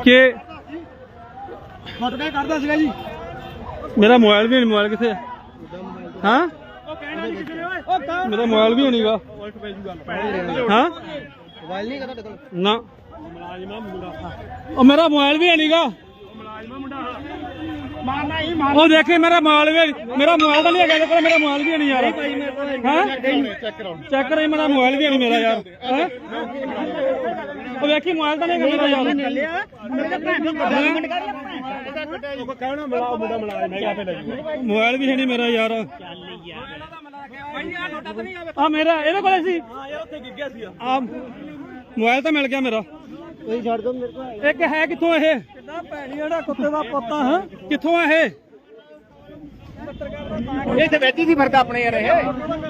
ਕਿ ਫਟ ਕੇ ਕਰਦਾ ਸੀਗਾ ਜੀ। ਮੇਰਾ ਮੋਬਾਈਲ ਵੀ ਨਹੀਂ ਮੋਬਾਈਲ ਕਿੱਥੇ ਹੈ ਹਾਂ? ਉਹ ਕਹਿਣਾ ਨਹੀਂ ਕਿਸੇ ਨੇ ਓਏ। ਉਹ ਕੌਣ ਮੇਰਾ ਮੋਬਾਈਲ ਵੀ ਨਹੀਂਗਾ ਹਾਂ? ਮੋਬਾਈਲ ਨਹੀਂ ਕਰਦਾ ਕੋਲ ਨਾ। ਮੁਲਾਜ਼ਮਾ ਮੁੰਡਾ ਉਹ ਮੇਰਾ ਮੋਬਾਈਲ ਵੀ ਨਹੀਂਗਾ ਮੁਲਾਜ਼ਮਾ ਮੁੰਡਾ ਮਾਰਨਾ ਹੀ ਮਾਰ ਉਹ ਦੇਖੇ ਮੇਰਾ ਮੋਬਾਈਲ ਵੀ ਮੇਰਾ ਮੋਬਾਈਲ ਤਾਂ ਨਹੀਂ ਹੈਗਾ ਇਹਦੇ ਕੋਲ ਮੇਰਾ ਮੋਬਾਈਲ ਵੀ ਨਹੀਂ ਯਾਰ। ਭਾਈ ਮੇਰੇ ਕੋਲ ਹਾਂ? ਚੈੱਕ ਕਰਾਓ ਚੈੱਕ ਕਰੇ ਮੇਰਾ ਮੋਬਾਈਲ ਵੀ ਨਹੀਂ ਮੇਰਾ ਯਾਰ। ਹੈਂ? ਉਹ ਵੇਖੀ ਮੋਬਾਈਲ ਤਾਂ ਨਹੀਂ ਮੇਰਾ ਯਾਰ ਉਹ ਕਹਿਣਾ ਮਿਲਾ ਮੁੰਡਾ ਆਪੇ ਲੈ ਮੋਬਾਈਲ ਵੀ ਹੈ ਨਹੀਂ ਮੇਰਾ ਯਾਰ ਭਾਈ ਆ ਨੋਟਾ ਤਾਂ ਨਹੀਂ ਆਵੇ ਆ ਮੇਰਾ ਇਹਦੇ ਕੋਲ ਸੀ ਹਾਂ ਇਹ ਉੱਥੇ ਗਿੱਗਿਆ ਸੀ ਆ ਮੋਬਾਈਲ ਤਾਂ ਮਿਲ ਗਿਆ ਮੇਰਾ ਤੁਸੀਂ ਛੱਡ ਦੋ ਮੇਰੇ ਕੋਲ ਇੱਕ ਹੈ ਕਿੱਥੋਂ ਇਹ ਕਿੱਦਾਂ ਭੈਣੀ ਜਿਹੜਾ ਕੁੱਤੇ ਦਾ ਪੁੱਤਾ ਹਾਂ ਕਿੱਥੋਂ ਆ ਇਹ ਇਹ ਤੇ ਬੈਠੀ ਸੀ ਫ਼ਰਕ ਆਪਣੇ ਯਾਰ ਇਹ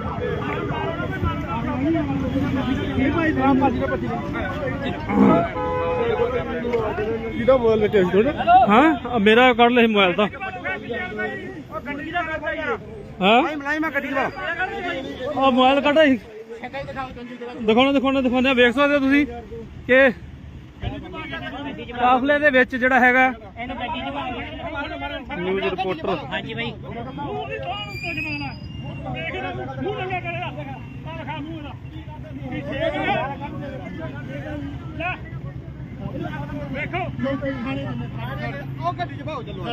ਕਿਹਦਾ ਬੋਲ ਲੱਗੇ ਥੋੜਾ ਹਾਂ ਮੇਰਾ ਕੱਢ ਲੈ ਮੋਬਾਈਲ ਤਾਂ। ਉਹ ਹਾਂ ਆ। ਮੋਬਾਈਲ ਕੱਢ ਹੀ ਦਿਖਾਉਣਾ ਦਿਖਾਉਣਾ ਦਿਖਾਉਣਾ ਵੇਖ ਸਕਦੇ ਹੋ ਤੁਸੀਂ ਕਿ ਕਾਫਲੇ ਦੇ ਵਿੱਚ ਜਿਹੜਾ ਹੈਗਾ ਇਹਨੂੰ ਗੱਡੀ ਚ ਪਾ ਨਿਊਜ਼ ਰਿਪੋਰਟਰ ਹਾਂਜੀ ਬਾਈ ਉਹ ਗੱਡੀ ਚ ਭਾਓ ਚੱਲੋ।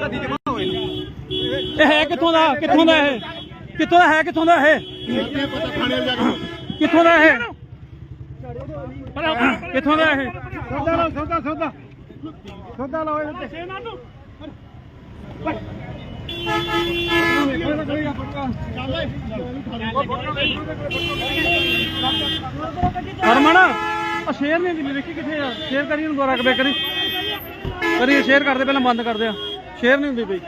ਗੱਡੀ ਚ ਭਾਓ ਇਹ। ਹੈ ਕਿੱਥੋਂ ਦਾ? ਕਿੱਥੋਂ ਦਾ ਇਹ? ਕਿੱਥੋਂ ਦਾ ਹੈ? ਕਿੱਥੋਂ ਦਾ ਇਹ? ਕਿੱਥੋਂ ਦਾ ਇਹ? ਕਿੱਥੋਂ ਦਾ ਇਹ? ਸੌਦਾ ਲਓ ਸੌਦਾ ਸੌਦਾ। ਸੌਦਾ ਲਓ ਇਹਦੇ ਤੇ। ਹਰਮਨ। ਆ ਸ਼ੇਅਰ ਨਹੀਂ ਦਿੰਦੀ ਵੇਖੀ ਕਿੱਥੇ ਆ? ਸ਼ੇਅਰ ਕਰੀ ਨੂੰ ਦੁਆਰਾ ਕਬੇ ਕਰੀ ਕਰੀ ਸ਼ੇਅਰ ਕਰਦੇ, ਪਹਿਲਾਂ ਬੰਦ ਕਰਦੇ ਆ। ਸ਼ੇਅਰ ਨਹੀਂ ਹੁੰਦੀ ਪਈ